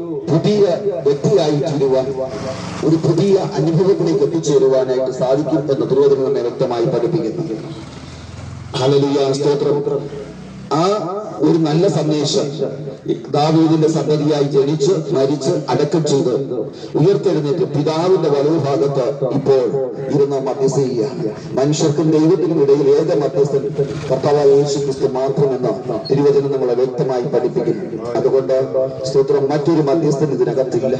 പുതിയ വ്യക്തിയായി തീരുവാൻ ഒരു പുതിയ അനുഭവത്തിലേക്ക് എത്തിച്ചേരുവാനായിട്ട് സാധിക്കും എന്ന തിരുവചനം നമ്മെ വ്യക്തമായി പഠിപ്പിക്കുന്നു. സ്തോത്രം. ആ ഒരു നല്ല സന്ദേശം. ദാവീദിന്റെ സന്തതിയായി ജനിച്ച് മരിച്ച് അടക്കം ചെയ്ത് ഉയർത്തെഴുന്നേറ്റ് പിതാവിന്റെ വലതു ഭാഗത്ത് ഇപ്പോൾ ഇരുന്ന് മധ്യസ്ഥ മനുഷ്യർക്കും ദൈവത്തിനും ഇടയിൽ ഏക മധ്യസ്ഥൻ കർത്താവായ യേശു ക്രിസ്തു മാത്രമെന്ന് തിരുവചനം നമ്മളെ വ്യക്തമായി പഠിപ്പിക്കുന്നു. അതുകൊണ്ട് സ്തോത്രം മറ്റൊരു മധ്യസ്ഥൻ ഇതിനകത്തില്ല.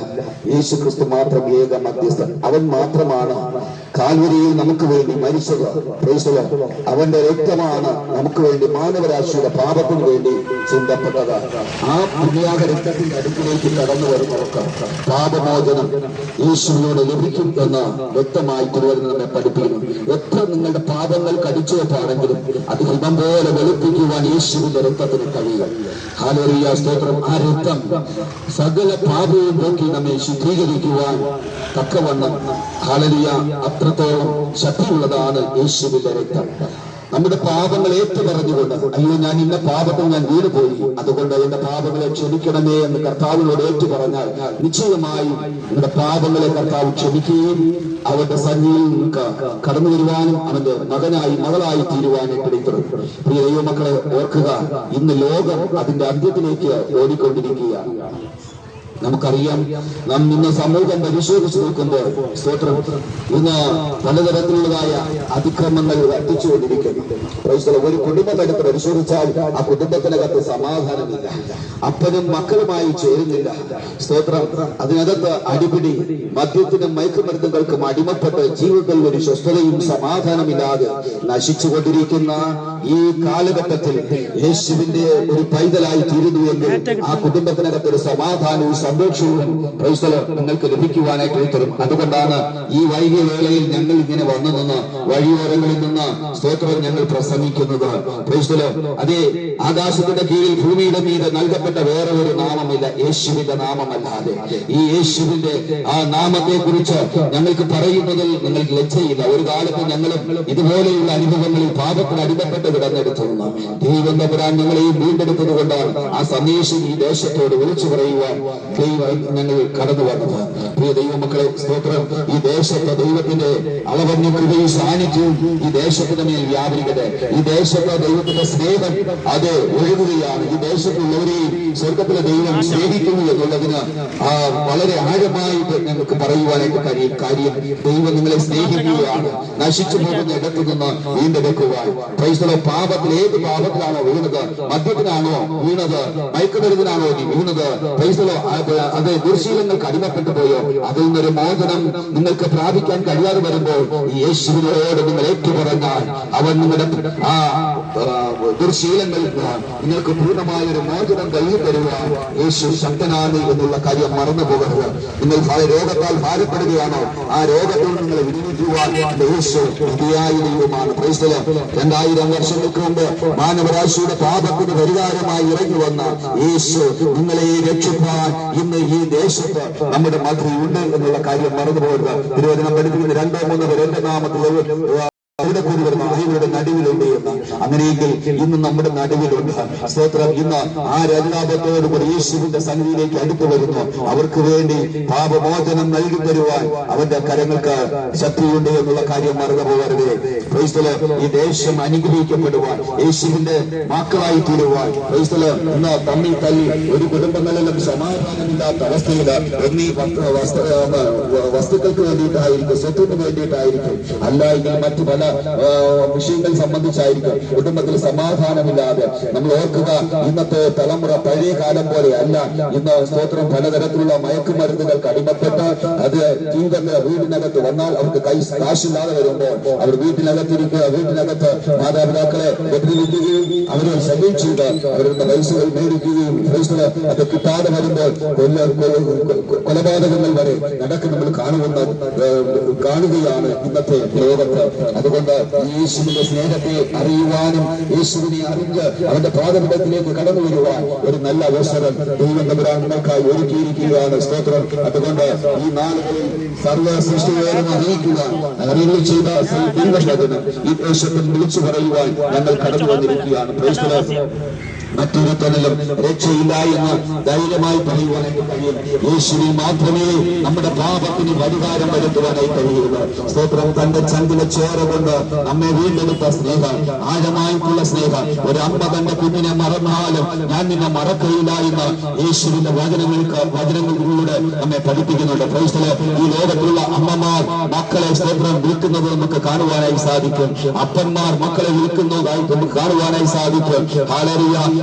യേശു ക്രിസ്തു മാത്രം ഏക മധ്യസ്ഥൻ. അവൻ മാത്രമാണ് കാൽവരിയിൽ നമുക്ക് വേണ്ടി മരിച്ചത്. അവന്റെ രക്തമാണ് നമുക്ക് വേണ്ടി മാനവരാശിയുടെ പാപത്തിന് വേണ്ടി ചിന്തപ്പെട്ടത്. ആ പുണ്യാക രക്തത്തിന്റെ അടുക്കിലേക്ക് കടന്നു വരുന്നവർക്ക് പാപമോചനം യേശുവിനോട് ലഭിക്കും എന്ന് വ്യക്തമായി തിരുവരുന്ന നമ്മെ പഠിപ്പിക്കുന്നു. എത്ര നിങ്ങളുടെ പാപങ്ങൾ കടിച്ചുവെപ്പാണെങ്കിലും അത് ഹിമം പോലെ വെളുപ്പിക്കുവാൻ യേശുവിന്റെ രക്തത്തിന് കഴിയും. ഹാലോറിയ സ്തോത്രം. ആ രക്തം സകല പാപവും നോക്കി നമ്മെ ശുദ്ധീകരിക്കുവാൻ തക്കവണ്ണം. ഹാലരിയ അത്രത്തോളം ശക്തിയുള്ളതാണ് യേശുവിന്റെ രക്തം. നമ്മുടെ പാപങ്ങൾ ഏറ്റു പറഞ്ഞുകൊണ്ട് അയ്യോ ഞാൻ ഇന്ന പാപത്തിൽ ഞാൻ വീണുപോയി. അതുകൊണ്ട് എന്റെ പാപങ്ങളെ ക്ഷമിക്കണമേ എന്ന് കർത്താവിനോട് ഏറ്റു പറഞ്ഞാൽ നിശ്ചയമായും നമ്മുടെ പാപങ്ങളെ കർത്താവ് ക്ഷമിക്കുകയും അവന്റെ സന്നിധിയിൽ കടന്നു വരുവാനും അവന്റെ മകനായി മകളായി തീരുവാനും പിടിത്തരും പ്രിയ ദൈവമക്കളെ ഓർക്കുക ഇന്ന് ലോകം അതിന്റെ അന്ത്യത്തിലേക്ക് ഓടിക്കൊണ്ടിരിക്കുകയാണ്. നമുക്കറിയാം നാം ഇന്ന് സമൂഹം പരിശോധിച്ച് നോക്കുമ്പോൾ സ്തോത്രം ഇന്ന് പലതരത്തിലുള്ളതായ അതിക്രമങ്ങൾ വർദ്ധിച്ചുകൊണ്ടിരിക്കുന്നു. കൊണ്ടിരിക്കുന്നു ഒരു കുടുംബമെടുത്ത് പരിശോധിച്ചാൽ ആ കുടുംബത്തിനകത്ത് സമാധാനമില്ല. അപ്പനും മക്കളുമായി ചേരുന്നില്ല. സ്തോത്രം അതിനകത്ത് അടിപിടി മദ്യത്തിനും മയക്കുമരുന്നുകൾക്കും അടിമപ്പെട്ട് ജീവിതത്തിൽ ഒരു സ്വസ്ഥതയും സമാധാനമില്ലാതെ നശിച്ചുകൊണ്ടിരിക്കുന്ന ഈ കാലഘട്ടത്തിൽ യേശുവിന്റെ ഒരു പൈതലായി തീരുന്നു എങ്കിൽ ആ കുടുംബത്തിനകത്ത് ഒരു സമാധാനവും സന്തോഷവും നിങ്ങൾക്ക് ലഭിക്കുവാനായിട്ട് ഉത്തരം. അതുകൊണ്ടാണ് ഈ വൈകിയ വേളയിൽ ഞങ്ങൾ ഇങ്ങനെ വന്നു നിന്ന് വഴിയോരങ്ങളിൽ നിന്ന് സ്തോത്രം ഞങ്ങൾ പ്രസംഗിക്കുന്നത്. അതെ ആകാശത്തിന്റെ കീഴിൽ ഭൂമിയുടെ മീത് നൽകപ്പെട്ട വേറെ ഒരു നാമമില്ല. യേശുവിന്റെ നാമമല്ലാതെ. ഈ യേശുവിന്റെ ആ നാമത്തെ കുറിച്ച് ഞങ്ങൾക്ക് പറയുന്നതിൽ നിങ്ങൾക്ക് ലജ്ജയില്ല. ഒരു കാലത്ത് ഞങ്ങളും ഇതുപോലെയുള്ള അനുഭവങ്ങളിൽ പാപത്തിന് അടിമപ്പെട്ട് കിടന്നെടുത്തിരുന്നു ദൈവം ഞങ്ങളെയും വീണ്ടെടുത്തത് കൊണ്ടാണ് ആ സന്ദേശം ഈ ദേശത്തോട് വിളിച്ചു പറയുവാൻ ദൈവം ഞങ്ങൾ കടന്നു വന്നത്. പ്രിയ ദൈവമക്കളെ സ്തോത്രം. ഈ ദേശത്തെ ദൈവത്തിന്റെ അളവന്യ കൃപയും സാന്നിധ്യവും ഈ ദേശത്തിന്റെ മേൽ വ്യാപരിക്കട്ടെ. ഈ ദേശത്തെ ദൈവത്തിന്റെ സ്നേഹം അത് ഒഴുകുകയാണ്. ഈ ദേശത്തുള്ളവരെയും സ്വർഗത്തിലെ ദൈവം സ്നേഹിക്കുന്നു എന്നുള്ളതിന് വളരെ ആഴമായിട്ട് ഞങ്ങൾക്ക് പറയുവാനായിട്ട് കഴിയും. കാര്യം ദൈവം നിങ്ങളെ സ്നേഹിക്കുകയാണ്. നശിച്ചു പോകുന്ന ഇടത്തു നിന്ന് വീണ്ടെടുക്കുവാൻ. ക്രൈസ്തവ പാപത്തിൽ ഏത് പാപത്തിലാണോ വീണത്? മദ്യത്തിനാണോ വീണത്? മയക്കുമരുന്നിനാണോ വീണത്? ക്രൈസ്തവ അത് ദുർശീലങ്ങൾക്ക് അടിമപ്പെട്ടു പോയോ? അതിൽ നിന്നൊരു മോചനം നിങ്ങൾക്ക് പ്രാപിക്കാൻ കഴിയാതെ വരുമ്പോൾ യേശുവിനോട് നിങ്ങൾ ഏറ്റുപറഞ്ഞാൽ അവൻ നിങ്ങളുടെ ആ ദുർശീലങ്ങളിൽ നിങ്ങൾക്ക് പൂർണമായ ഒരു മോചനം കഴിഞ്ഞു തരുവാൻ യേശു ശക്തനാണ് എന്നുള്ള കാര്യം മറന്നു പോകരുത്. നിങ്ങൾ രോഗത്താൽ ഭാരപ്പെടുകയാണോ? ആ രോഗത്തിൽ നിങ്ങളെ വിനിയോഗിക്കുവാൻ യേശു മതിയായ ദൈവമാണ്. രണ്ടായിരം വർഷങ്ങൾക്ക് മുമ്പ് മാനവരാശിയുടെ പാപത്തിന് പരിഹാരമായി ഇറങ്ങി വന്ന യേശു നിങ്ങളെ രക്ഷിപ്പാൻ ഇന്ന് ഈ ദേശത്ത് നമ്മുടെ മധുരയുണ്ട് എന്നുള്ള കാര്യം മറന്നു പോകരുത് തിരുവചനം പഠിപ്പിക്കുന്ന രണ്ടോ മൂന്നോ പേർ എന്റെ നാമത്തിൽ കൂടി വരുന്ന ആയവരുടെ നടുവിലുണ്ട് എന്ന്. അങ്ങനെയെങ്കിൽ ഇന്ന് നമ്മുടെ നടുവിലുണ്ട്. സ്തോത്രം. ഇന്ന് ആ രജനാപത്തോട് കൂടി യേശുവിന്റെ സന്നിധിയിലേക്ക് അടുത്തു വരുന്നു. അവർക്ക് വേണ്ടി പാപമോചനം നൽകി തരുവാൻ അവന്റെ കരങ്ങൾക്ക് ശക്തിയുണ്ട് എന്നുള്ള കാര്യം മറന്നു പോകരുത്. ഈ ദേശം അനുഗ്രഹിക്കപ്പെടുവാൻ യേശുവിന്റെ മക്കളായി തീരുവാൻ. ക്രൈസ്തല ഇന്ന് തമ്മിൽ തല്ലി ഒരു കുടുംബങ്ങളിലും സമാധാനമില്ലാത്ത അവസ്ഥയിൽ എന്നീ വസ്തു- വസ്തു- വസ്തുക്കൾക്ക് വേണ്ടിയിട്ടായിരിക്കും സ്വത്തിന് വേണ്ടിയിട്ടായിരിക്കും. അല്ല എങ്കിൽ മറ്റു പല വിഷയങ്ങൾ സംബന്ധിച്ചായിരിക്കും കുടുംബത്തിൽ സമാധാനമില്ലാതെ നമ്മൾ ഓർക്കുക ഇന്നത്തെ തലമുറ പഴയ കാലം പോലെ അല്ല ഇന്ന് സ്തോത്രം പലതരത്തിലുള്ള മയക്കുമരുന്നുകൾക്ക് അടിമപ്പെട്ട് അത് ജീവിതത്തിൽ വീടിനകത്ത് വന്നാൽ അവർക്ക് കൈ കാശില്ലാതെ വരുമ്പോൾ അവർ വീട്ടിനകത്തിരിക്കുക വീട്ടിനകത്ത് മാതാപിതാക്കളെ വെട്ടിലിരിക്കുകയും അവരെ ശല്യിച്ചുകൊണ്ട് അവരുടെ പൈസകൾ മേടിക്കുകയും പൈസകൾ അത് കിട്ടാതെ വരുമ്പോൾ കൊലപാതകങ്ങൾ വരെ നടക്കുന്ന നമ്മൾ കാണുന്ന കാണുകയാണ് ഇന്നത്തെ ലോകത്ത്. അതുകൊണ്ട് യേശുവിന്റെ സ്നേഹത്തെ അറിയുവാനും യേശുവിനെ അറിഞ്ഞ് അവന്റെ പാദപീഠത്തിലേക്ക് കടന്നു വരുവാൻ ഒരു നല്ല അവസരം ദൈവം തമ്പുരാൻ ഒരുക്കിയിരിക്കുകയാണ് സ്തോത്രം അതുകൊണ്ട് ഈ നാളുകളിൽ സർവ സൃഷ്ടിയോടും അറിയിക്കുക അറിയുക ചെയ്ത ദൈവത്തിന് ഈ ദേശത്തിൽ വിളിച്ചു പറയുവാൻ ഞങ്ങൾ കടന്നു വന്നിരിക്കുകയാണ്. മറ്റൊരുത്തനിലും രക്ഷയില്ല എന്ന് ധൈര്യമായി പറയുവാനായിട്ട് കഴിയും. യേശുവിൽ മാത്രമേ നമ്മുടെ പാപത്തിന് പരിഹാരം വരുത്തുവാനായി കഴിയുള്ളൂ. സ്തോത്രം. തന്റെ ചങ്കിലെ ചോര കൊണ്ട് നമ്മെ വീണ്ടെടുത്ത സ്നേഹം ആഴമായിട്ടുള്ള സ്നേഹം. ഒരു അമ്മ തന്റെ കുഞ്ഞിനെ മറന്നാലും ഞാൻ നിന്നെ മറക്കയില്ല എന്ന് യേശുവിന്റെ വചനങ്ങൾക്ക് വചനങ്ങളിലൂടെ നമ്മെ പഠിപ്പിക്കുന്നുണ്ട്. ക്രൈസ്തല ഈ ലോകത്തിലുള്ള അമ്മമാർ മക്കളെ സ്തോത്രം വിൽക്കുന്നത് നമുക്ക് കാണുവാനായി സാധിക്കും. അപ്പന്മാർ മക്കളെ വിൽക്കുന്നതായി നമുക്ക് കാണുവാനായി സാധിക്കും.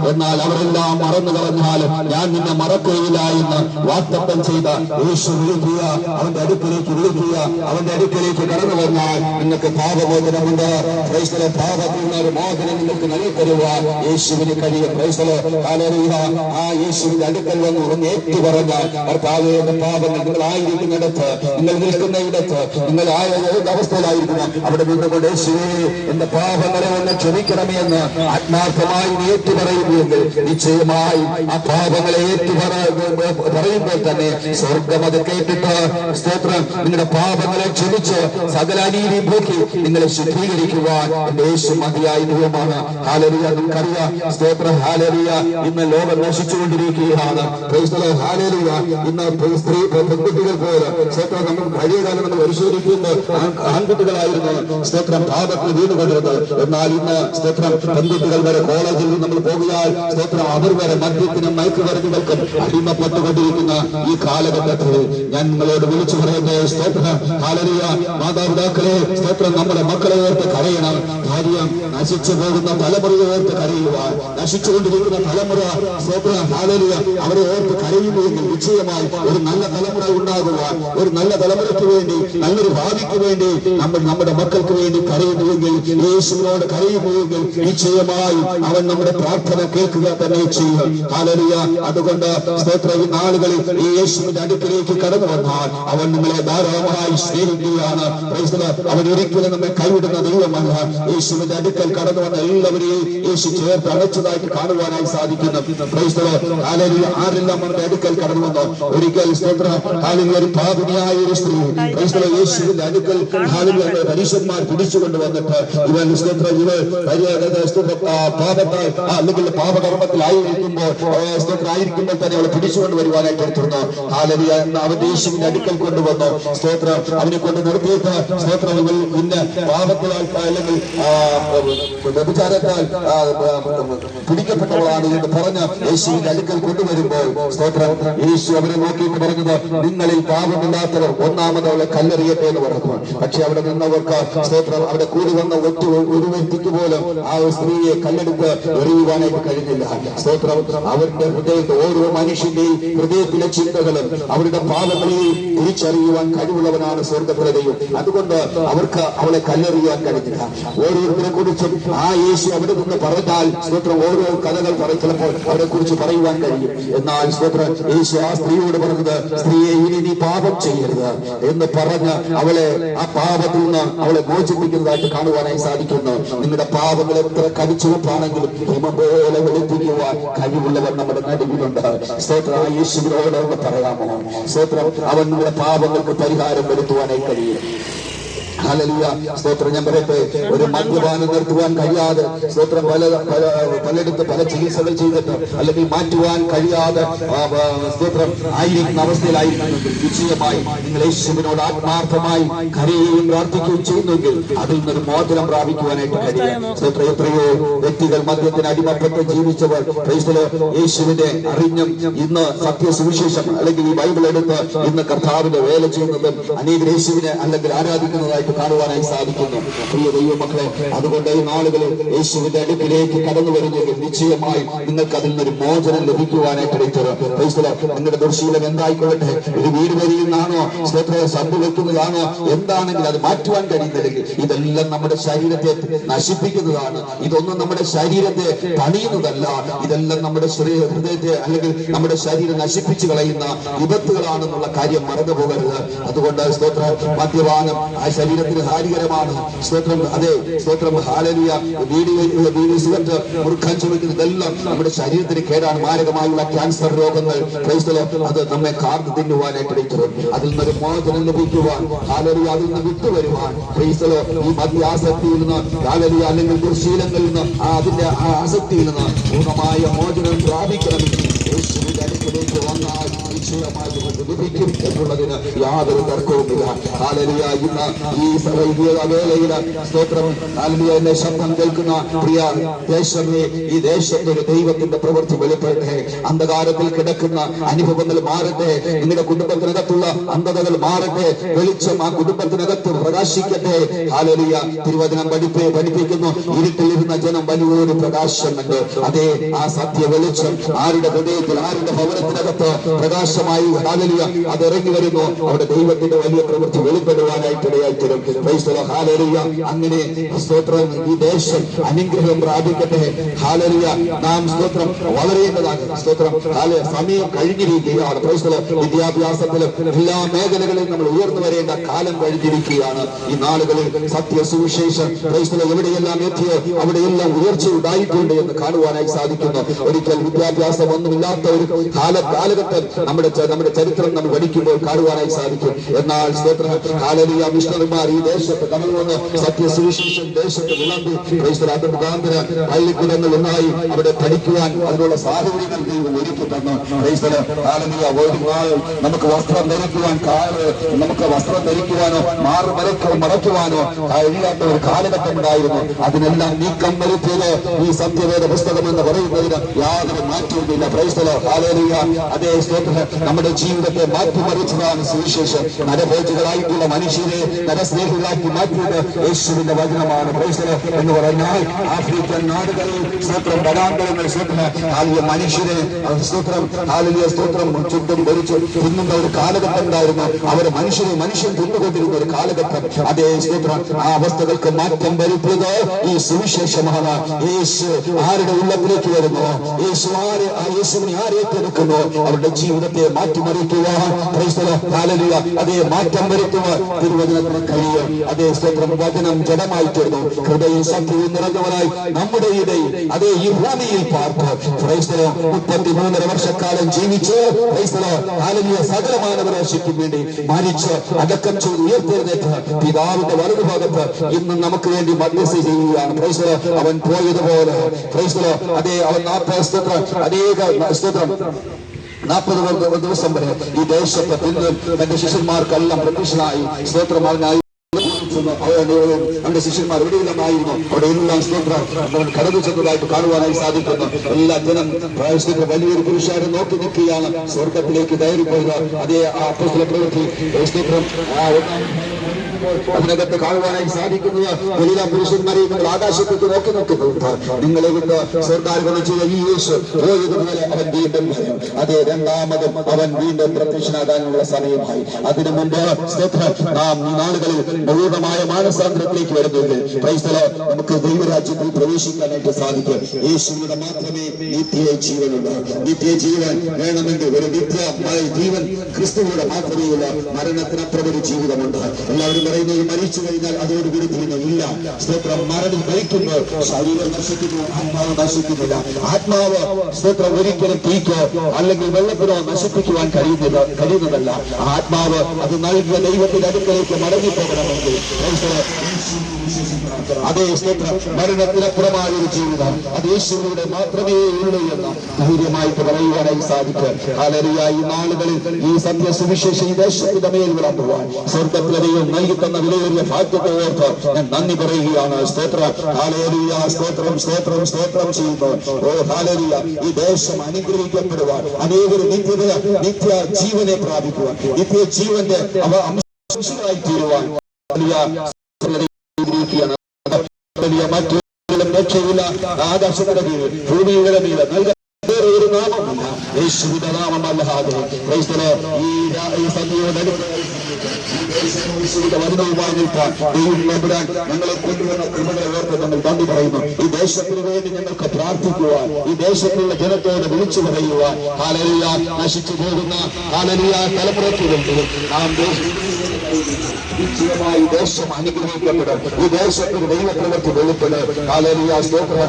എന്നാൽ അവരെല്ലാം മറന്നു കളഞ്ഞാലും ഞാൻ നിന്നെ മറക്കുകയില്ല എന്ന് വാക്തത്വം ചെയ്ത യേശു വിളിക്കുക അവന്റെ അടുക്കിലേക്ക് വിളിക്കുക അവന്റെ അടുക്കിലേക്ക് കടന്നു വന്നാൽ നിങ്ങൾക്ക് പാപമോചനമുണ്ട്. ക്രൈസ്തല പാപത്തിന് മോചനം നിങ്ങൾക്ക് നൽകി യേശുവിന് കഴിയും. ക്രൈസ്തല കാലറിയുക ആ യേശുവിന്റെ അടുക്കൽ വന്ന് ഒന്ന് ഏറ്റു കർത്താവേ പാപങ്ങൾ നിങ്ങൾ ആയിരിക്കുന്നിടത്ത് നിങ്ങൾ നിൽക്കുന്ന ഇടത്ത് നിങ്ങൾ ആയ ഏത് അവസ്ഥയിലായിരിക്കണം അവിടെ നിന്നുകൊണ്ട് യേശുവേ എന്റെ പാപങ്ങളെ ഒന്ന് ക്ഷമിക്കണമേ എന്ന് ആത്മാർത്ഥമായി ഏറ്റു ഏറ്റു പറയുന്നുവെങ്കിൽ നിശ്ചയമായി ആ പാപങ്ങളെ ഏറ്റു പറയുമ്പോൾ തന്നെ സ്വർഗം അത് കേട്ടിട്ട് സ്തോത്രം. നിങ്ങളുടെ പാപങ്ങളെ ക്ഷമിച്ച് സകല അനീതി പോക്കി നിങ്ങളെ ശുദ്ധീകരിക്കുവാൻ ദേഷ്യം മതിയായ ദൈവമാണ്. ഹാലറിയ നമുക്കറിയാം. സ്തോത്രം. ഹാലറിയ ഇന്ന് ലോകം നശിച്ചുകൊണ്ടിരിക്കുകയാണ്. ഹാലറിയ ഇന്ന് സ്ത്രീ പെൺകുട്ടികൾ പോലെ സ്തോത്രം നമ്മൾ പഴയ കാലം എന്ന് പരിശോധിക്കുന്ന. ആൺ- ആൺകുട്ടികളായിരുന്നു സ്തോത്രം പാപത്തിൽ വീണുകൊണ്ടിരുന്നത്. എന്നാൽ ഇന്ന് സ്തോത്രം പെൺകുട്ടികൾ വരെ കോളേജിൽ നമ്മൾ പോകുകയാൽ സ്തോത്രം അവർ വരെ മദ്യത്തിനും മയക്കുമരുന്നുകൾക്കും അടിമപ്പെട്ടുകൊണ്ടിരിക്കുന്ന ഈ കാലഘട്ടത്തിൽ ഞാൻ നിങ്ങളോട് വിളിച്ചു പറയുന്നത് മാതാപിതാക്കളെ സ്തോത്രം നമ്മുടെ മക്കളെ ഓർത്ത് കരയണം. കാര്യം നശിച്ചു പോകുന്ന തലമുറയെ ഓർത്ത് കരയുക നശിച്ചുകൊണ്ടിരിക്കുന്ന തലമുറ സ്തോത്രം അവരെ ഓർത്ത് കരയുമെങ്കിൽ നിശ്ചയമായി ഒരു നല്ല തലമുറ ഉണ്ടാകുക ഒരു നല്ല തലമുറയ്ക്ക് വേണ്ടി നല്ലൊരു ഭാവിക്ക് വേണ്ടി നമ്മൾ നമ്മുടെ മക്കൾക്ക് വേണ്ടി കരയുന്നുവെങ്കിൽ യേശുവിനോട് കരയുന്നുവെങ്കിൽ നിശ്ചയമായി അവൻ നമ്മുടെ പ്രാർത്ഥന കേൾക്കുക തന്നെ ചെയ്യും. ഹാലലിയ അതുകൊണ്ട് സ്തോത്ര നാളുകളിൽ ഈ യേശുവിന്റെ അടുക്കിലേക്ക് കടന്നു വന്നാൽ അവൻ നിങ്ങളെ ധാരാളമായി സ്നേഹിക്കുകയാണ്. അവൻ ഒരിക്കലും നമ്മെ കൈവിടുന്ന ദൈവമല്ല. യേശുവിന്റെ അടുക്കൽ കടന്നു വന്ന എല്ലാവരെയും യേശു ചേർത്ത് അടച്ചതായിട്ട് കാണുവാനായി സാധിക്കുന്നു. Lord. ആരെല്ലാം അവന്റെ അടുക്കൽ കടന്നു വന്നോ? ഒരിക്കൽ സ്തോത്ര. ഹാലിൽ ഒരു പാപിനിയായ ഒരു സ്ത്രീ. യേശുവിന്റെ അടുക്കൽ ഹാലിൽ പരീക്ഷന്മാർ പിടിച്ചുകൊണ്ട് വന്നിട്ട് ഇവൻ സ്തോത്ര ആ, പാപത്താൽ അല്ലെങ്കിൽ പാപകർമ്മത്തിലായിരിക്കുമ്പോൾ ആയിരിക്കുമ്പോൾ തന്നെ അവളെ പിടിച്ചുകൊണ്ട് വരുവാനായിട്ട് എടുത്തിരുന്നു ആലവിയ എന്ന അവന്റെ യേശുവിന്റെ അടുക്കൽ കൊണ്ടുവന്നു. സ്തോത്രം. അവനെ കൊണ്ട് നിർത്തിയിട്ട് സ്തോത്രം. ഇന്ന് പാപത്തിലാൽ അല്ലെങ്കിൽ വ്യഭിചാരത്താൽ പിടിക്കപ്പെട്ടവളാണ് എന്ന് പറഞ്ഞ് യേശുവിന്റെ അടുക്കൽ കൊണ്ടുവരുമ്പോൾ സ്തോത്രം. യേശു അവരെ നോക്കിയിട്ട് പറഞ്ഞത് നിങ്ങളിൽ പാപമില്ലാത്തവർ ഒന്നാമത് അവളെ കല്ലെറിയട്ടെ എന്ന് പറഞ്ഞു. പക്ഷെ അവിടെ നിന്നവർക്ക് സ്തോത്രം അവിടെ കൂടി വന്ന ഒറ്റ ഒരു വ്യക്തിക്ക് പോലും ആ സ്ത്രീയെ കല്ലെടുത്ത് എറിയുവാനായിട്ട് കഴിഞ്ഞില്ല. സ്തോത്രം. അവരുടെ ഹൃദയത്തെ ഓരോ മനുഷ്യന്റെയും ഹൃദയത്തിലെ ചിന്തകളും അവരുടെ പാപങ്ങളെയും തിരിച്ചറിയുവാൻ കഴിവുള്ളവനാണ് സ്വർഗത്തിലെ ദൈവം അതുകൊണ്ട് അവർക്ക് അവളെ കല്ലെറിയാൻ കഴിഞ്ഞില്ല. ഓരോരുത്തരെ കുറിച്ചും ആ യേശു അവിടെ നിന്ന് പറഞ്ഞാൽ സ്തോത്രം ഓരോ കഥകൾ ചിലപ്പോൾ അവരെ കുറിച്ച് പറയുവാൻ കഴിയും. എന്നാൽ സ്തോത്രം യേശു ആ സ്ത്രീയോട് പറഞ്ഞത് സ്ത്രീയെ ഇനി നീ പാപം ചെയ്യരുത് എന്ന് പറഞ്ഞ് അവളെ ആ പാപത്തിൽ നിന്ന് അവളെ മോചിപ്പിക്കുന്നതായിട്ട് കാണുവാനായി സാധിക്കുന്നു. നിങ്ങളുടെ പാപങ്ങൾ എത്ര കടിച്ചുവെപ്പാണെങ്കിലും പോലെ വെളുപ്പിക്കുവാൻ കഴിവുള്ളവർ നമ്മുടെ നടുവിലുണ്ട്. സ്തോത്രം ആ യേശുവിനോട് പറയാമോ? സ്തോത്രം അവൻ നമ്മുടെ പാപങ്ങൾക്ക് പരിഹാരം വരുത്തുവാനായി കഴിയും. സ്തോത്രം. ഞാൻ പറയട്ടെ ഒരു മദ്യപാനം നിർത്തുവാൻ കഴിയാതെ സ്തോത്രം പല പല പലയിടത്ത് പല ചികിത്സകൾ ചെയ്തിട്ട് അല്ലെങ്കിൽ മാറ്റുവാൻ കഴിയാതെ സ്തോത്രം ആയിരിക്കുന്ന അവസ്ഥയിലായിരിക്കുന്നെങ്കിൽ നിശ്ചയമായി നിങ്ങൾ യേശുവിനോട് ആത്മാർത്ഥമായി കരയുകയും പ്രാർത്ഥിക്കുകയും ചെയ്യുന്നെങ്കിൽ അതിൽ നിന്നൊരു മോചനം പ്രാപിക്കുവാനായിട്ട് കഴിയും. സ്തോത്രം. എത്രയോ വ്യക്തികൾ മദ്യത്തിന് അടിമപ്പെട്ട് ജീവിച്ചവർ യേശുവിനെ അറിഞ്ഞും ഇന്ന് സത്യസുവിശേഷം അല്ലെങ്കിൽ ഈ ബൈബിൾ എടുത്ത് ഇന്ന് കർത്താവിന്റെ വേല ചെയ്യുന്നതും അനേക യേശുവിനെ അല്ലെങ്കിൽ ആരാധിക്കുന്നതായിട്ട് കാണുവാനായി സാധിക്കുന്നു. പ്രിയ ദൈവമക്കളെ അതുകൊണ്ട് ഈ നാളുകളിൽ യേശുവിന്റെ അടുക്കിലേക്ക് കടന്നു വരുന്നെങ്കിൽ നിശ്ചയമായി നിങ്ങൾക്ക് അതിൽ നിന്നൊരു മോചനം ലഭിക്കുവാനായിട്ട് നിങ്ങളുടെ ദുർശീലം എന്തായിക്കൊള്ളട്ടെ? ഒരു വീട് വരിയുന്നാണോ സ്തോത്ര സഭ വെക്കുന്നതാണോ? എന്താണെങ്കിൽ അത് മാറ്റുവാൻ കഴിയുന്നില്ലെങ്കിൽ ഇതെല്ലാം നമ്മുടെ ശരീരത്തെ നശിപ്പിക്കുന്നതാണ്. ഇതൊന്നും നമ്മുടെ ശരീരത്തെ പണിയുന്നതല്ല ഇതെല്ലാം നമ്മുടെ ഹൃദയത്തെ അല്ലെങ്കിൽ നമ്മുടെ ശരീരം നശിപ്പിച്ചു കളയുന്ന വിപത്തുകളാണെന്നുള്ള കാര്യം മറന്നു പോകരുത് അതുകൊണ്ട് സ്തോത്ര. മദ്യപാനം ആ ശരീരം ശരീരത്തിന് ഹാനികരമാണ്. സ്തോത്രം അതെ സ്തോത്രം ഹാലലിയ മുറുക്കാൻ ശ്രമിക്കുന്ന ഇതെല്ലാം നമ്മുടെ ശരീരത്തിന് കേടാണ്. മാരകമായുള്ള ക്യാൻസർ രോഗങ്ങൾ. അത് നമ്മെ കാർന്നു തിന്നുവാനായിട്ട് ഇടയ്ക്കും അതിൽ നിന്നൊരു മോചനം ലഭിക്കുവാൻ ഹാലലിയ അതിൽ നിന്ന് വിട്ടുവരുവാൻ. ക്രൈസ്തലോ ഈ മദ്യാസക്തിയിൽ നിന്ന് ഹാലലിയ അല്ലെങ്കിൽ ദുർശീലങ്ങളിൽ നിന്ന് ആ അതിന്റെ ആ ആസക്തിയിൽ നിന്ന് പൂർണമായ മോചനം പ്രാപിക്കണമെങ്കിൽ അടുക്കിലേക്ക് വന്നാൽ നിശ്ചയമായി നമുക്ക് ലഭിക്കും എന്നുള്ളതിന് യാതൊരു തർക്കവുമില്ല. ഹാലലിയ ഇന്ന് ഈ വേളയിൽ സ്തോത്രം ഹാലലിയ എന്നെ ശബ്ദം കേൾക്കുന്ന പ്രിയ ദേശമേ ഈ ദേശത്തെ ഒരു ദൈവത്തിന്റെ പ്രവൃത്തി വെളിപ്പെടട്ടെ. അന്ധകാരത്തിൽ കിടക്കുന്ന അനുഭവങ്ങൾ മാറട്ടെ. നിങ്ങളുടെ കുടുംബത്തിനകത്തുള്ള അന്ധതകൾ മാറട്ടെ. വെളിച്ചം ആ കുടുംബത്തിനകത്ത് പ്രകാശിക്കട്ടെ. ഹാലലിയ തിരുവചനം പഠിപ്പേ പഠിപ്പിക്കുന്നു. ഇരുട്ടിലിരുന്ന ജനം വലിയൊരു പ്രകാശമുണ്ട്. അതേ ആ സത്യ വെളിച്ചം ആരുടെ ഹൃദയത്തിൽ ആരുടെ ഭവനത്തിനകത്ത് പ്രകാശമായി ഹാലലിയ അത് ഇറങ്ങി വരുന്നു. അവിടെ ദൈവത്തിന്റെ വലിയ പ്രവൃത്തി വെളിപ്പെടുവാനായിട്ട് ഇടയായി തരും Praise the Lord. Hallelujah. അങ്ങനെ സ്തോത്രം. ഈ ദേശം അനുഗ്രഹം പ്രാപിക്കട്ടെ. ഹാലലിയ. നാം സ്തോത്രം വളരേണ്ടതാണ് സ്തോത്രം. സമയം കഴിഞ്ഞിരിക്കുകയാണ്. വിദ്യാഭ്യാസത്തിലും എല്ലാ മേഖലകളിലും നമ്മൾ ഉയർന്നു വരേണ്ട കാലം കഴിഞ്ഞിരിക്കുകയാണ്. ഈ നാളുകളിൽ സത്യ സുവിശേഷം എവിടെയെല്ലാം എത്തിയോ അവിടെയെല്ലാം ഉയർച്ച ഉണ്ടായിട്ടുണ്ട് എന്ന് കാണുവാനായി സാധിക്കുന്നു. ഒരിക്കൽ വിദ്യാഭ്യാസം ഒന്നുമില്ലാത്ത ഒരു കാല കാലഘട്ടം നമ്മുടെ നമ്മുടെ ചരിത്രം നമ്മൾ പഠിക്കുമ്പോൾ കാണുവാനായി സാധിക്കും. എന്നാൽ ഹാലലിയ മിഷണറിമാർ ഈ ദേശത്ത് കടന്നു വന്ന് സത്യ സുവിശേഷം ദേശത്ത് വിളമ്പി ക്രൈസ്തവ മുഖാന്തരം പള്ളിക്കുലങ്ങൾ ഒന്നായി അവിടെ പഠിക്കുവാൻ അതിനുള്ള സാഹചര്യങ്ങൾ ഒരുക്കി തന്നു. ക്രൈസ്തവ ഹാലലിയ നമുക്ക് വസ്ത്രം ധരിക്കുവാൻ നമുക്ക് വസ്ത്രം ധരിക്കുവാനോ മാറു മറയ്ക്കോ മറയ്ക്കുവാനോ കഴിയാത്ത ഒരു കാലഘട്ടം ഉണ്ടായിരുന്നു. അതിനെല്ലാം നീക്കം വരുത്തിയത് ഈ സത്യവേദ പുസ്തകം എന്ന് പറയുന്നതിന് യാതൊരു മാറ്റവുമില്ല. ഹാലലിയ അതേ സ്തോത്ര നമ്മുടെ ജീവിതത്തെ മാറ്റിമറിച്ചതാണ് സുവിശേഷം. നരഭോജികളായിട്ടുള്ള മനുഷ്യരെ നരസ്നേഹികളാക്കി മാറ്റിയത് യേശുവിന്റെ വചനമാണ്. എന്ന് പറഞ്ഞാൽ ആഫ്രിക്കൻ നാടുകളിൽ സ്തോത്രം വനാന്തരങ്ങൾ സ്തോത്രം. ആലിയ മനുഷ്യരെ സ്തോത്രം ആലിയ സ്തോത്രം ചുറ്റും ഭരിച്ചു തിന്നുന്ന ഒരു കാലഘട്ടം ഉണ്ടായിരുന്നു. അവർ മനുഷ്യരെ മനുഷ്യൻ തിന്നുകൊണ്ടിരുന്ന ഒരു കാലഘട്ടം. അതേ സ്തോത്രം. ആ അവസ്ഥകൾക്ക് മാറ്റം വരുത്തിയത് ഈ സുവിശേഷമാണ്. യേശു ആരുടെ ഉള്ളത്തിലേക്ക് വരുന്നു? യേശു ആര് യേശുവിനെ ആരെ ഏറ്റെടുക്കുന്നു അവരുടെ ജീവിതത്തെ ഹാലലിയ അതേ മാറ്റം വരുത്തുവാൻ തിരുവചനത്തിന് കഴിയും. അതേ സ്തോത്രം വചനം ജഡമായി തീർന്നു. ഹൃദയം സത്യവും നിറഞ്ഞവനായി നമ്മുടെ ഇടയിൽ അതേ ഈ ഭൂമിയിൽ പാർത്ത്. ക്രൈസ്തവ മുപ്പത്തിമൂന്നര വർഷക്കാലം ജീവിച്ച് ക്രൈസ്തല ഹാലലിയ സകല മാനവരാശിക്കും വേണ്ടി മരിച്ച് അടക്കം ചെയ്ത് ഉയർത്തെഴുന്നേറ്റ് പിതാവിന്റെ വലതുഭാഗത്ത് ഇന്ന് നമുക്ക് വേണ്ടി മധ്യസ്ഥ ചെയ്യുകയാണ്. ക്രൈസ്തവ അവൻ പോയതുപോലെ. ക്രൈസ്തവ അതേ അവൻ ആ സ്തോത്രം അനേക സ്തോത്രം നാൽപ്പത് ദിവസം വരെ ഈ ദേശത്ത് പിന്നിൽ തന്റെ ശിഷ്യന്മാർക്കെല്ലാം പ്രത്യക്ഷനായി സ്തോത്രം അവനായി അവന്റെ ശിഷ്യന്മാർ എവിടെയെല്ലാമായിരുന്നു അവിടെയെല്ലാം സ്തോത്രം അവൻ കടന്നു ചെന്നതായിട്ട് കാണുവാനായി സാധിക്കുന്നു. എല്ലാ ജനം വലിയൊരു പുരുഷാരെ നോക്കി നിൽക്കുകയാണ്. സ്വർഗത്തിലേക്ക് കയറി പോയത് അതേ ആ പ്രവൃത്തി സ്തോത്രം. അതിനകത്ത് കാണുവാനായി സാധിക്കുന്നത് വലിയ പുരുഷന്മാരെ നിങ്ങൾ ആകാശത്തേക്ക് നോക്കി നോക്കുന്നുണ്ട് നിങ്ങളെ കൊണ്ട് സ്വർഗാരോപണം ചെയ്ത ഈ യേശു പോയതുപോലെ അവൻ വീണ്ടും വരും. അതെ രണ്ടാമതും അവൻ വീണ്ടും പ്രത്യക്ഷനാകാനുള്ള സമയമായി. അതിനു മുമ്പ് നാം നാളുകളിൽ പൂർണമായ മാനസാന്തരത്തിലേക്ക് വരുന്നുണ്ട് ക്രൈസ്തല നമുക്ക് ദൈവരാജ്യത്തിൽ പ്രവേശിക്കാനായിട്ട് സാധിക്കും. യേശുവിനെ മാത്രമേ നിത്യ ജീവനുള്ളൂ. നിത്യ ജീവൻ വേണമെങ്കിൽ ഒരു നിത്യ ജീവൻ ക്രിസ്തുവിലൂടെ മാത്രമേ ഉള്ളൂ മരണത്തിനപ്പുറം ഒരു ജീവിതമുണ്ട്. എല്ലാവരും പറയുന്നു ഈ മരിച്ചു കഴിഞ്ഞാൽ അതോടുകൂടി തീരുന്നു ഇല്ല സ്തോത്രം മരണം ഭരിക്കുമ്പോൾ ശരീരം നശിക്കുന്നു ആത്മാവ് നശിക്കുന്നില്ല. ആത്മാവ് സ്തോത്രം ഒരിക്കലും തീക്കോ അല്ലെങ്കിൽ വെള്ളത്തിനോ നശിപ്പിക്കുവാൻ കഴിയുന്നത് കഴിയുന്നതല്ല. ആത്മാവ് അത് നൽകിയ ദൈവത്തിന്റെ അടുക്കലേക്ക് മടങ്ങിപ്പോകണമെങ്കിൽ. അതേ സ്തോത്രം മരണത്തിനപ്പുറമായ ഒരു ജീവിതം. അത് യേശുവിലൂടെ മാത്രമേ ഉള്ളൂ എന്ന് ധൈര്യമായിട്ട് പറയുവാനായി സാധിക്കും. ഈ നാളുകളിൽ ഈ സത്യ സുവിശേഷം ഈ ദേശത്തിന്റെ മേൽ വിളമ്പുവാൻ സ്വർഗത്തിലെ നൽകി തന്ന വിലയേറിയ ഭാഗ്യത്തെ ഓർത്ത് ഞാൻ നന്ദി പറയുകയാണ്. സ്തോത്രം. സ്തോത്രം സ്തോത്രം സ്തോത്രം ചെയ്യുന്നു. ഓ ഹാലേരിയ ഈ ദേശം അനുഗ്രഹിക്കപ്പെടുവാൻ അനേകരും നിത്യത നിത്യ ജീവനെ പ്രാപിക്കുവാൻ നിത്യ ജീവന്റെ അവ അംശമായി തീരുവാൻ. മറ്റൊരു രക്ഷയില്ല. ആകാശത്തിന്റെ കീഴിൽ ഭൂമിയുടെ മീത നൽക ഒരു നാമമല്ല നാമമല്ലാതെ. ഈ രാ- ഞങ്ങളെ കൊണ്ടുവന്ന കൃപകളെ ഓർത്ത് നമ്മൾ നന്ദി പറയുന്നു ഈ ദേശത്തിന് വേണ്ടി ഞങ്ങൾക്ക് പ്രാർത്ഥിക്കുവാൻ ഈ ദേശത്തുള്ള ജനത്തോട് വിളിച്ചു പറയുവാൻ ഹാലലിയ നശിച്ചു പോകുന്ന ഹാലലിയ തലമുറയ്ക്ക് വേണ്ടി. നാം ദേശ നിശ്ചയമായി ദേശം അനുഗ്രഹിക്കപ്പെടും. ഈ ദേശത്തിന് ദൈവപ്രവൃത്തി വെളിപ്പെടും. ഹാലലിയ സ്തോത്ര.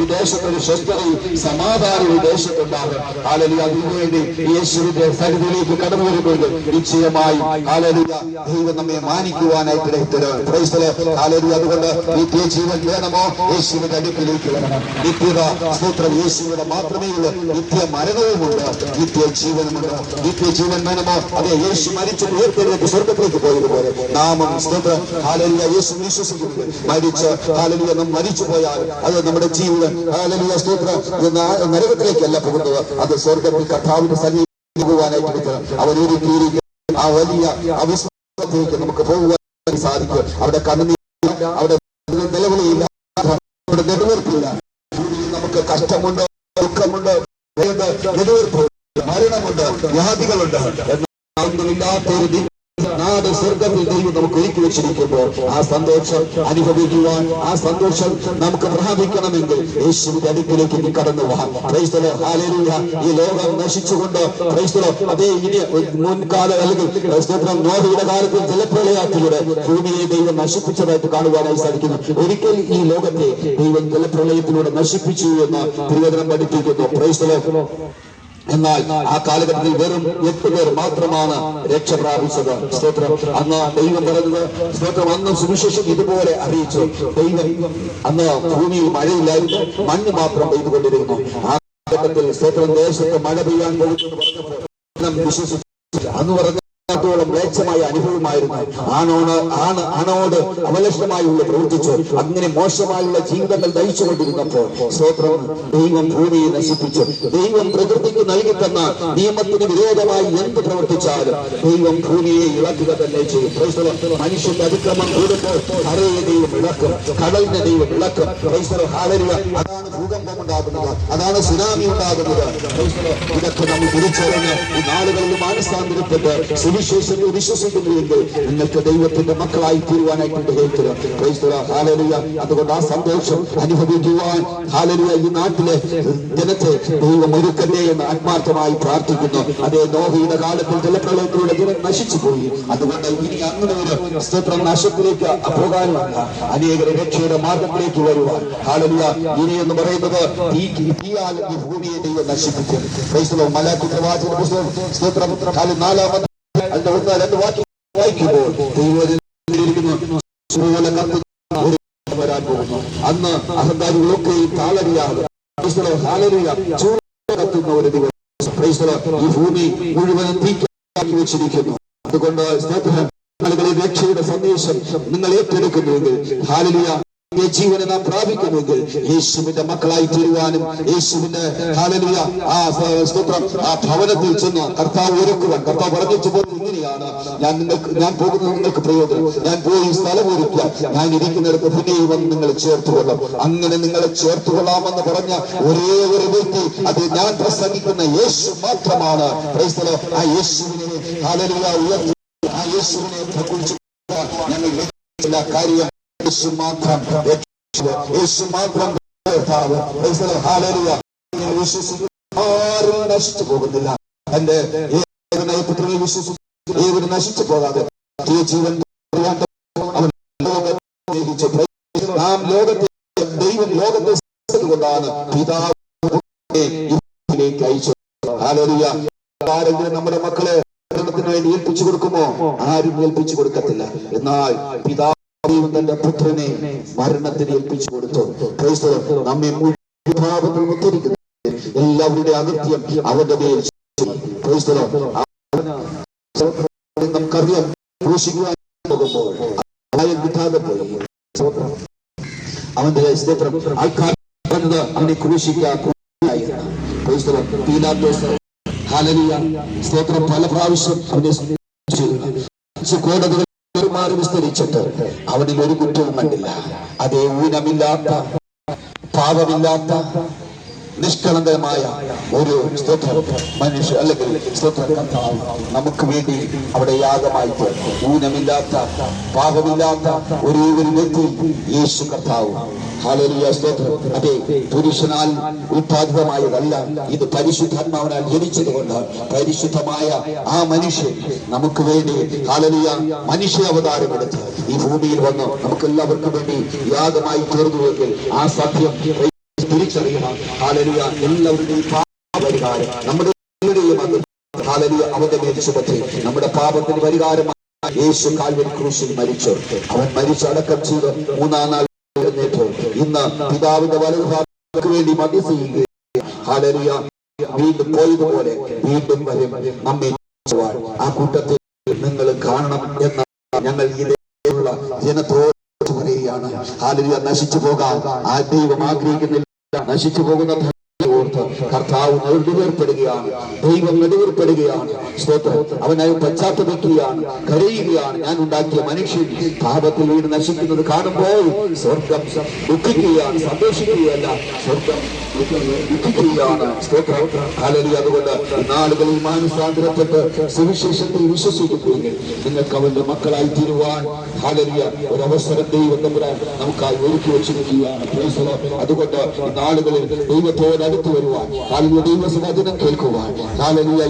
ഈ ദേശത്തിന് സ്വസ്ഥതയും സമാധാനവും ഈ ദേശത്തുണ്ടാകും. ഹാലലിയ അതിനുവേണ്ടി യേശുവിന്റെ സന്നിധിയിലേക്ക് കടന്നു വരുമ്പോൾ നിശ്ചയമായി. ഹാലലിയ ദൈവം നമ്മെ മാനിക്കുവാനായി ഇടത്തരും ക്രൈസ്തല ഹാലലിയ അതുകൊണ്ട് നിത്യ ജീവൻ വേണമോ? യേശുവിന്റെ അടുക്കിലേക്ക് വരണം. നിത്യത സ്തോത്രം യേശുവിന്റെ മാത്രമേ ഉള്ളൂ. നിത്യ മരണവുമുണ്ട്. നിത്യ ജീവനുമുണ്ട് നിത്യ ജീവൻ വേണമോ? അതെ യേശു മരിച്ചു ഉയർത്തെഴുന്നേറ്റ് സ്വർഗത്തിലേക്ക് പോയതുപോലെ നാമം ഹാലലിയ യേശു വിശ്വസിക്കുന്നത് മരിച്ച് ഹാലലിയ നാം മരിച്ചു പോയാൽ അത് നമ്മുടെ ജീവിതം ഹാലലിയ സ്തോത്രം. നരകത്തിലേക്കല്ല പോകുന്നത്. അത് സ്വർഗത്തിൽ കർത്താവിന്റെ സന്നിധി പോകാനായിട്ട്. അവൻ ഒരുക്കിയിരിക്കുന്ന ആ വലിയ അവിശ്വാസത്തിലേക്ക് നമുക്ക് പോകുവാൻ സാധിക്കും. അവിടെ കണ്ണുനീരില്ല. അവിടെ നിലവിളിയില്ല. അവിടെ നെടുവീർപ്പില്ല. നമുക്ക് കഷ്ടമുണ്ട് ദുഃഖമുണ്ട് നെടുവീർപ്പുണ്ട് മരണമുണ്ട് വ്യാധികളുണ്ട്. എന്നാൽ ഒന്നുമില്ലാത്ത ഒരു നാട് സ്വർഗത്തിൽ ദൈവം നമുക്ക് ഒരുക്കി വെച്ചിരിക്കുമ്പോൾ ആ സന്തോഷം അനുഭവിക്കുവാൻ ആ സന്തോഷം നമുക്ക് പ്രാപിക്കണമെങ്കിൽ യേശുവിന്റെ അടുക്കിലേക്ക് കടന്നു ക്രൈസ്തലോ ഹാലേലൂയ ഈ ലോകം നശിച്ചുകൊണ്ട് ക്രൈസ്തലോ അതേ ഇനി മുൻകാല അല്ലെങ്കിൽ സ്തോത്രം നോഹയുടെ കാലത്തിൽ ജലപ്രളയത്തിലൂടെ ഭൂമിയെ ദൈവം നശിപ്പിച്ചതായിട്ട് കാണുവാനായി സാധിക്കുന്നു. ഒരിക്കൽ ഈ ലോകത്തെ ദൈവം ജലപ്രളയത്തിലൂടെ നശിപ്പിച്ചു എന്ന് തിരുവചനം പഠിപ്പിക്കുന്നു. ക്രൈസ്തലോ എന്നാൽ ആ കാലഘട്ടത്തിൽ വെറും എട്ട് പേർ മാത്രമാണ് രക്ഷ പ്രാപിച്ചത് സ്തോത്രം. അന്ന് ദൈവം പറഞ്ഞത് സ്തോത്രം അന്ന് സുവിശേഷം ഇതുപോലെ അറിയിച്ചു. ദൈവം അന്ന് ഭൂമിയിൽ മഴയില്ലായിരുന്നു മണ്ണ് മാത്രം പെയ്തുകൊണ്ടിരുന്നു. ആ കാലഘട്ടത്തിൽ സ്തോത്രം ദേശത്ത് മഴ പെയ്യാൻ പോകുന്നു വിശ്വസിച്ചു. അന്ന് പറഞ്ഞ ത്തോളം മ്ലേച്ഛമായ അനുഭവമായിരുന്നു. ആണോട് ആണ് ആണോട് അവലക്ഷണമായുള്ള പ്രവർത്തിച്ചു. അങ്ങനെ മോശമായുള്ള ജീവിതങ്ങൾ നയിച്ചുകൊണ്ടിരുന്നപ്പോൾ സ്തോത്രം ദൈവം ഭൂമിയെ നശിപ്പിച്ചു. ദൈവം പ്രകൃതിക്ക് നൽകി തന്ന നിയമത്തിന് വിരോധമായി എന്ത് പ്രവർത്തിച്ചാലും ദൈവം ഭൂമിയെ ഇളക്കുക തന്നെ ചെയ്യും. മനുഷ്യന്റെ അതിക്രമം കൂടുമ്പോൾ കരയെ ദൈവം ഇളക്കും. കടലിനെ ദൈവം ഇളക്കും. ഹാലരുക അതാണ് ഭൂകമ്പം ഉണ്ടാകുന്നത്. അതാണ് സുനാമി ഉണ്ടാകുന്നത്. ഇതൊക്കെ നമ്മൾ തിരിച്ചറിഞ്ഞ് ഈ നാളുകളിൽ മാനസാന്തരപ്പെട്ട് സുവിശേഷങ്ങൾ വിശ്വസിക്കുന്നുവെങ്കിൽ നിങ്ങൾക്ക് ദൈവത്തിന്റെ മക്കളായി ക്രൈസ്തവ ഹാലരിയ അതുകൊണ്ട് ആ സന്തോഷം അനുഭവിക്കുവാൻ ഹാലലിയ ഈ നാട്ടിലെ ജനത്തെ ദൈവം ഒരുക്കട്ടെ എന്ന് ആത്മാർത്ഥമായി പ്രാർത്ഥിക്കുന്നു. അതേ നോഹയുടെ കാലത്തിൽ ജലപ്രളയത്തിലൂടെ ജനം നശിച്ചു പോയി അതുകൊണ്ട് ഇനി അങ്ങനെ ഒരു സ്തോത്രം നാശത്തിലേക്ക് പോകാനുമല്ല അനേകർ രക്ഷയുടെ മാർഗത്തിലേക്ക് വരുവാൻ. ഹാലലിയ ഇനി എന്ന് പറയുന്നത് ഈ ഭൂമിയെ ദൈവം നശിപ്പിക്കും. ക്രൈസ്തവ മലാഖി പ്രവാചക പുസ്തകം സ്തോത്രപുത്രം നാലാമത്തെ നാലാമത് അതിന്റെ ഒന്ന് രണ്ട് വാക്യം വായിക്കുമ്പോൾ വരാൻ പോകുന്നു. അന്ന് അഹങ്കാരികളൊക്കെയും താളരിയാകും കത്തുന്ന ഒരു ദിവസം ഈ ഭൂമി മുഴുവനും തീക്കാക്കി വെച്ചിരിക്കുന്നു അതുകൊണ്ട് സ്തോത്രം നിങ്ങളുടെ രക്ഷയുടെ സന്ദേശം നിങ്ങൾ ഏറ്റെടുക്കുന്നുവെങ്കിൽ ഹാലലിയ ഈ ജീവനെ നാം പ്രാപിക്കുമെങ്കിൽ യേശുവിന്റെ മക്കളായി തീരുവാനും യേശുവിന്റെ ഹാലലിയ ആ സ്തോത്രം ആ ഭവനത്തിൽ ചെന്ന് കർത്താവ് ഒരുക്കുവാൻ കർത്താവ് പറഞ്ഞു പോകുന്നത് ഇങ്ങനെയാണ്. ഞാൻ നിങ്ങൾക്ക് ഞാൻ പോകുന്നത് നിങ്ങൾക്ക് പ്രയോജനം. ഞാൻ പോയി സ്ഥലം ഒരുക്കുക ഞാൻ ഇരിക്കുന്നിടത്ത് പിന്നെയും വന്ന് നിങ്ങൾ ചേർത്തുകൊള്ളും. അങ്ങനെ നിങ്ങളെ ചേർത്തുകൊള്ളാമെന്ന് പറഞ്ഞ ഒരേ ഒരു വ്യക്തി അത് ഞാൻ പ്രസംഗിക്കുന്ന യേശു മാത്രമാണ്. ആ യേശുവിനെ ഹാലലിയ ഉയർത്തി ആ യേശുവിനെ ഞങ്ങൾ കാര്യം യേശു മാത്രം യേശു മാത്രം കർത്താവ്. വിശ്വസിക്കുന്നു. ആരും നശിച്ചു പോകുന്നില്ല. എന്റെ പുത്രനെ വിശ്വസിക്കുന്നു. ഏവരും നശിച്ചു പോകാതെ ഈ ജീവൻ അവൻ സ്നേഹിച്ചു. നാം ലോകത്തെ ദൈവം ലോകത്തെ കൊണ്ടാണ് പിതാവ് പുത്രനെ ഈ ഭൂമിയിലേക്ക് അയച്ചു ഹാലലിയ ആരെങ്കിലും നമ്മുടെ മക്കളെ വേണ്ടി ഏൽപ്പിച്ചു കൊടുക്കുമോ? ആരും ഏൽപ്പിച്ചു കൊടുക്കത്തില്ല. എന്നാൽ പിതാവ് തന്റെ പുത്രനെ മരണത്തിന് ഏൽപ്പിച്ചു കൊടുത്തു. ക്രൈസ്തവർ നമ്മെ മുഴുവൻ മുത്തിരിക്കുന്നു എല്ലാവരുടെ അകത്യം അവന്റെ മേൽ. ക്രൈസ്തവർ നമുക്കറിയാം. ക്രൂശിക്കുവാൻ പോകുമ്പോൾ ഭയം കിട്ടാതെ പോയി അവന്റെ സ്തോത്രം ആൾക്കാർ അവനെ ക്രൂശിക്കുക സ്തോത്രം. പല പ്രാവശ്യം അവനെ. കോടതികൾ മാറി വിസ്തരിച്ചിട്ട് അവനിൽ ഒരു കുറ്റവും കണ്ടില്ല. അതേ ഊനമില്ലാത്ത പാപമില്ലാത്ത നിഷ്കളങ്കമായ ഒരു സ്തോത്രം മനുഷ്യ അല്ലെങ്കിൽ സ്തോത്രം കർത്താവ് നമുക്ക് വേണ്ടി അവിടെ യാഗമായി. ഊനമില്ലാത്ത പാപമില്ലാത്ത ഒരേ വ്യക്തി യേശു കർത്താവ്. അതെ പുരുഷനാൽ ഉത്പാദിതമായതല്ല ഇത് പരിശുദ്ധാത്മാവിനാൽ ജനിച്ചതുകൊണ്ട് പരിശുദ്ധമായ ആ മനുഷ്യൻ നമുക്ക് വേണ്ടി ഹാലലിയ മനുഷ്യ അവതാരമെടുത്ത് ഈ ഭൂമിയിൽ വന്ന് നമുക്ക് എല്ലാവർക്കും വേണ്ടി യാഗമായി തീർന്നുവെങ്കിൽ ആ സത്യം തിരിച്ചറിയണം. ഹാലലിയ എല്ലാവരുടെയും പാപപരിഹാരം. നമ്മുടെ ഹാലലിയ അവന്റെ മേൽ ചുമത്തി നമ്മുടെ പാപത്തിന് പരിഹാരമായി യേശു കാൽവരി ക്രൂശിൽ മരിച്ചു. അവൻ മരിച്ചു അടക്കം ചെയ്ത് മൂന്നാം നാൾ എഴുന്നേറ്റു. ഇന്ന് പിതാവിന്റെ വലതുഭാഗത്ത് വേണ്ടി മതി ഹാലലിയ വീണ്ടും പോയതുപോലെ വീണ്ടും വരും. നമ്മെ. ആ കൂട്ടത്തിൽ നിങ്ങൾ കാണണം എന്ന ഞങ്ങൾ ഇതേയുള്ള ജനത്തോട് പറയുകയാണ്. ഹാലലിയ നശിച്ചു പോകാൻ ആ ദൈവം ആഗ്രഹിക്കുന്നില്ല. നശിച്ചു പോകുന്ന കർത്താവ് നെടുവേർപ്പെടുകയാണ് ദൈവം നെടുവേർപ്പെടുകയാണ് സ്തോത്രം. അവനായി പശ്ചാത്തപിക്കുകയാണ് കരയുകയാണ്. ഞാൻ ഉണ്ടാക്കിയ മനുഷ്യൻ പാപത്തിൽ വീട് നശിക്കുന്നത് കാണുമ്പോൾ സ്വർഗം ദുഃഖിക്കുകയാണ് സന്തോഷിക്കുകയല്ല. സ്വർഗം നാളുകളിൽ മാനസാന്തരപ്പെട്ട് സുവിശേഷത്തിൽ വിശ്വസിക്കുന്നുവെങ്കിൽ നിങ്ങൾക്ക് അവന്റെ മക്കളായി തീരുവാൻ ഹാലലിയ ഒരു അവസരം ദൈവം നമുക്കായി ഒരുക്കി വെച്ചിരിക്കുകയാണ്. അതുകൊണ്ട് നാളുകളിൽ Lord. അതുകൊണ്ട് ഈ നാളുകളിൽ ദൈവത്തോട് അടുത്ത് വരുവാൻ ഹാലലിയ ദൈവസവചനം കേൾക്കുവാൻ ഹാലലിയ